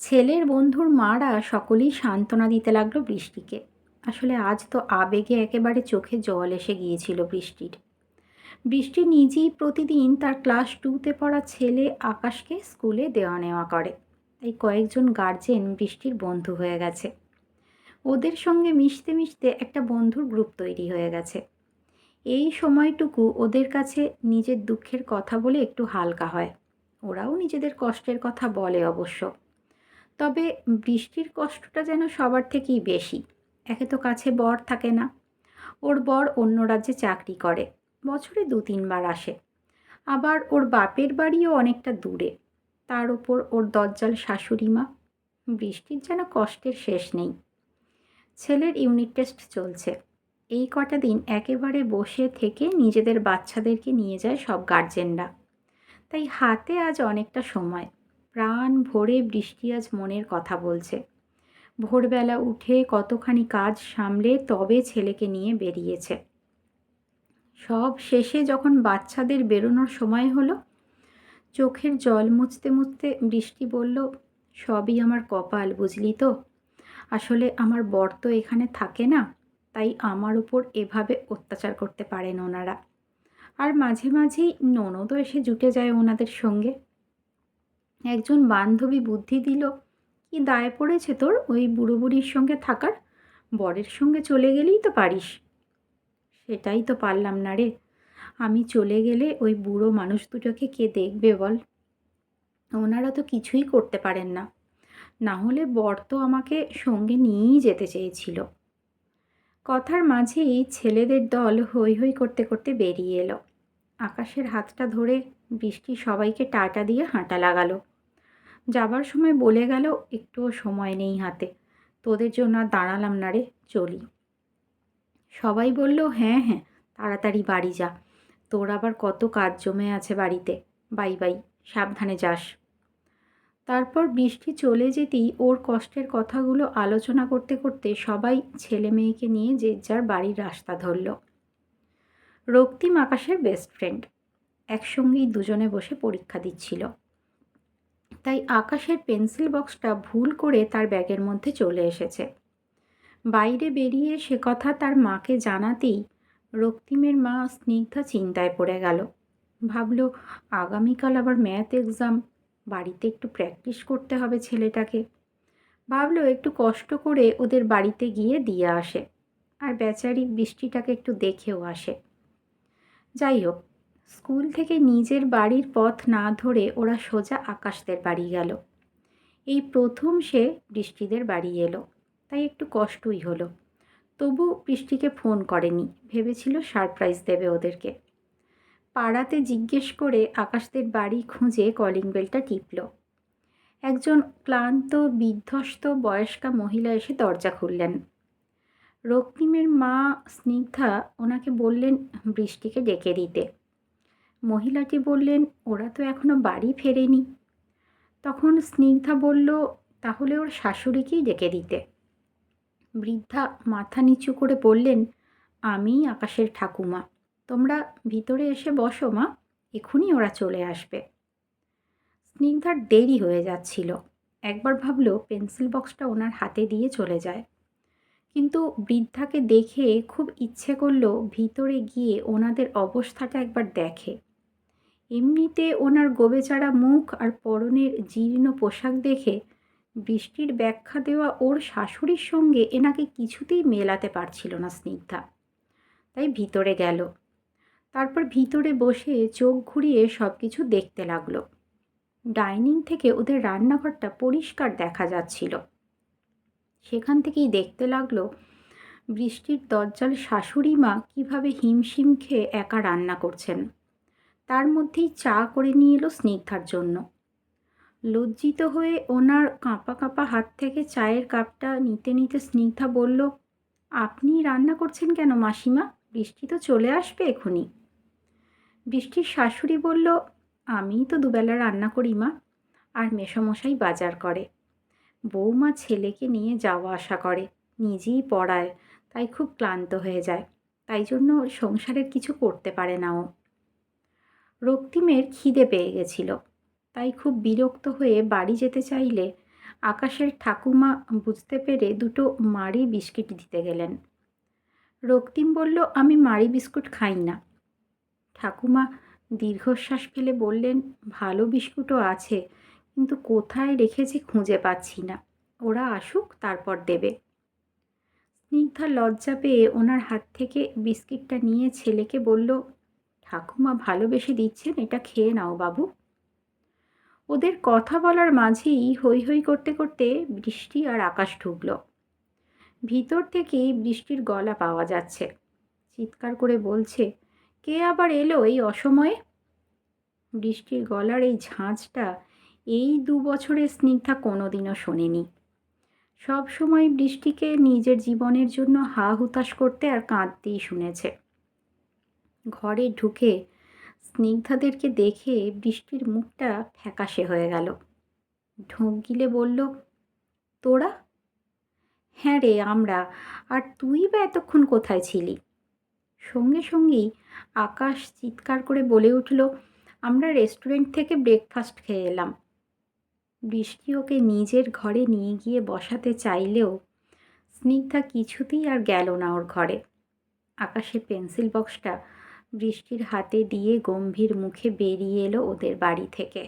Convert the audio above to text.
ছেলের বন্ধুর মারা সকলেই সান্ত্বনা দিতে লাগল বৃষ্টিকে। আসলে আজ তো আবেগে একেবারে চোখে জল এসে গিয়েছিল বৃষ্টির। বৃষ্টি নিজেই প্রতিদিন তার ক্লাস টুতে পড়া ছেলে আকাশকে স্কুলে দেওয়া নেওয়া করে। তাই কয়েকজন গার্জেন বৃষ্টির বন্ধু হয়ে গেছে। ওদের সঙ্গে মিশতে মিশতে একটা বন্ধুর গ্রুপ তৈরি হয়ে গেছে। এই সময়টুকু ওদের কাছে নিজের দুঃখের কথা বলে একটু হালকা হয়। ওরাও নিজেদের কষ্টের কথা বলে অবশ্য। তবে বৃষ্টির কষ্টটা যেন সবার থেকেই বেশি। একে তো কাছে বর থাকে না। ওর বর অন্য রাজ্যে চাকরি করে। বছরে দু তিনবার আসে। আবার ওর বাপের বাড়িও অনেকটা দূরে। তার ওপর ওর দজ্জাল শাশুড়ি মা। বৃষ্টির যেন কষ্টের শেষ নেই। ছেলের ইউনিট টেস্ট চলছে। এই কটা দিন একেবারে বসে থেকে নিজেদের বাচ্চাদেরকে নিয়ে যায় সব গার্জেনরা। তাই হাতে আজ অনেকটা সময়। প্রাণ ভরে বৃষ্টি আজ মনের কথা বলছে। ভোরবেলা উঠে কতখানি কাজ সামলে তবে ছেলেকে নিয়ে বেরিয়েছে। সব শেষে যখন বাচ্চাদের বেরোনোর সময় হলো, চোখের জল মুছতে মুছতে বৃষ্টি বলল, সবই আমার কপাল, বুঝলি তো? আসলে আমার বর তো এখানে থাকে না, তাই আমার উপর এভাবে অত্যাচার করতে পারেন ওনারা। আর মাঝে মাঝেই ননদও এসে জুটে যায় ওনাদের সঙ্গে। একজন বান্ধবী বুদ্ধি দিল, কি দায় পড়েছে তোর ওই বুড়ো বুড়ির সঙ্গে থাকার? বরের সঙ্গে চলে গেলেই তো পারিস। সেটাই তো পারলাম না রে। আমি চলে গেলে ওই বুড়ো মানুষ দুটোকে কে দেখবে বল? ওনারা তো কিছুই করতে পারেন না। না হলে বর তো আমাকে সঙ্গে নিয়েই যেতে চেয়েছিল। কথার মাঝেই ছেলেদের দল হৈ হৈ করতে করতে বেরিয়ে এলো। আকাশের হাতটা ধরে বৃষ্টি সবাইকে টাটা দিয়ে হাঁটা লাগালো। যাবার সময় বলে গেল, একটুও সময় নেই হাতে। তোদের জন্য আর দাঁড়ালাম না রে, চলি। সবাই বলল হ্যাঁ হ্যাঁ তাড়াতাড়ি বাড়ি যা। তোর আবার কত কাজ জমে আছে বাড়িতে। বাই বাই, সাবধানে যাস। তারপর বৃষ্টি চলে যেতেই ওর কষ্টের কথাগুলো আলোচনা করতে করতে সবাই ছেলে মেয়েকে নিয়ে যে যার বাড়ির রাস্তা ধরল। রক্তিম আকাশের বেস্ট ফ্রেন্ড একসঙ্গেই দুজনে বসে পরীক্ষা দিচ্ছিল। তাই আকাশের পেন্সিল বক্সটা ভুল করে তার ব্যাগের মধ্যে চলে এসেছে। বাইরে বেরিয়ে সে কথা তার মাকে জানাতেই রক্তিমের মা স্নিগ্ধা চিন্তায় পড়ে গেল। ভাবল, আগামীকাল আবার ম্যাথ এক্সাম, বাড়িতে একটু প্র্যাকটিস করতে হবে ছেলেটাকে। ভাবলো, একটু কষ্ট করে ওদের বাড়িতে গিয়ে দিয়ে আসে, আর বেচারি বৃষ্টিটাকে একটু দেখেও আসে। যাই হোক স্কুল থেকে নিজের বাড়ির পথ না ধরে ওরা সোজা আকাশদের বাড়ি গেল। এই প্রথম সে বৃষ্টিদের বাড়ি এলো, তাই একটু কষ্টই হলো। তবু বৃষ্টিকে ফোন করেনি, ভেবেছিল সারপ্রাইজ দেবে ওদেরকে। পাড়াতে জিজ্ঞেস করে আকাশদের বাড়ি খুঁজে কলিং বেলটা টিপল। একজন ক্লান্ত, বিধ্বস্ত, বয়স্কা মহিলা এসে দরজা খুললেন। রক্তিমের মা স্নিগ্ধা ওনাকে বললেন, বৃষ্টিকে ডেকে দিতে। মহিলাটি বললেন, ওরা তো এখনও বাড়ি ফেরেনি। তখন স্নিগ্ধা বলল, তাহলে ওর শাশুড়িকেই ডেকে দিতে। বৃদ্ধা মাথা নিচু করে বললেন, আমি আকাশের ঠাকুমা। তোমরা ভিতরে এসে বসো মা এখনই ওরা চলে আসবে। স্নিগ্ধার দেরি হয়ে যাচ্ছিল। একবার ভাবলো, পেন্সিল বক্সটা ওনার হাতে দিয়ে চলে যায়। কিন্তু বৃদ্ধাকে দেখে খুব ইচ্ছে করল, ভিতরে গিয়ে ওনাদের অবস্থাটা একবার দেখে। এমনিতে ওনার গোবেচারা মুখ আর পরনের জীর্ণ পোশাক দেখে বৃষ্টির ব্যাখ্যা দেওয়া ওর শাশুড়ির সঙ্গে এনাকে কিছুতেই মেলাতে পারছিল না স্নিগ্ধা। তাই ভিতরে গেল। তারপর ভিতরে বসে চোখ ঘুরিয়ে সব কিছু দেখতে লাগল। ডাইনিং থেকে ওদের রান্নাঘরটা পরিষ্কার দেখা যাচ্ছিল। সেখান থেকেই দেখতে লাগল, বৃষ্টির দরজাল শাশুড়ি মা কীভাবে হিমশিম খেয়ে একা রান্না করছেন। তার মধ্যেই চা করে নিয়ে এলো স্নিগ্ধার জন্য। লজ্জিত হয়ে ওনার কাঁপা কাঁপা হাত থেকে চায়ের কাপটা নিতে নিতে স্নিগ্ধা বলল, আপনি রান্না করছেন কেন মাসিমা? বৃষ্টি তো চলে আসবে এখনই বৃষ্টির শাশুড়ি বলল আমিই তো দুবেলা রান্না করি মা, আর মেসমশাই বাজার করে। বৌমা ছেলেকে নিয়ে যাওয়া আসা করে, নিজেই পড়ায়, তাই খুব ক্লান্ত হয়ে যায়, তাই জন্য সংসারের কিছু করতে পারে না ও। রক্তিমের খিদে পেয়ে গেছিল। তাই খুব বিরক্ত হয়ে বাড়ি যেতে চাইলে আকাশের ঠাকুমা বুঝতে পেরে দুটো মারি বিস্কিট দিতে গেলেন। রক্তিম বলল, আমি মারি বিস্কুট খাই না। ঠাকুমা দীর্ঘশ্বাস ফেলে বললেন, ভালো বিস্কুটও আছে, কিন্তু কোথায় রেখেছি খুঁজে পাচ্ছি না। ওরা আসুক, তারপর দেবে। স্নিগ্ধা লজ্জা পেয়ে ওনার হাত থেকে বিস্কিটটা নিয়ে ছেলেকে বলল ঠাকুমা ভালোবেসে দিচ্ছেন, এটা খেয়ে নাও বাবু। ওদের কথা বলার মাঝেই হৈ হৈ করতে করতে বৃষ্টি আর আকাশ ঢুকলো। ভিতর থেকেই বৃষ্টির গলা পাওয়া যাচ্ছে। চিৎকার করে বলছে, কে আবার এলো এই অসময়ে? বৃষ্টির গলার এই ঝাঁঝটা এই দু বছরে স্নিগ্ধা কোনোদিনও শোনেনি। সব সময় বৃষ্টিকে নিজের জীবনের জন্য হা হুতাশ করতে আর কাঁদতেই শুনেছে। ঘরে ঢুকে স্নিগ্ধাদেরকে দেখে বৃষ্টির মুখটা ফ্যাকাশে হয়ে গেল। ঢোক গিলে বলল, তোরা? হ্যাঁ রে, আমরা। আর তুই বা এতক্ষণ কোথায় ছিলি? সঙ্গে সঙ্গেই আকাশ চিৎকার করে বলে উঠল, আমরা রেস্টুরেন্ট থেকে ব্রেকফাস্ট খেয়ে এলাম। বৃষ্টি ওকে নিজের ঘরে নিয়ে গিয়ে বসাতে চাইলেও স্নিগ্ধা কিছুতেই আর গেল না ওর ঘরে। আকাশে পেন্সিল বক্সটা বৃষ্টির হাতে দিয়ে গম্ভীর মুখে বেরিয়ে এলো ওদের বাড়ি থেকে।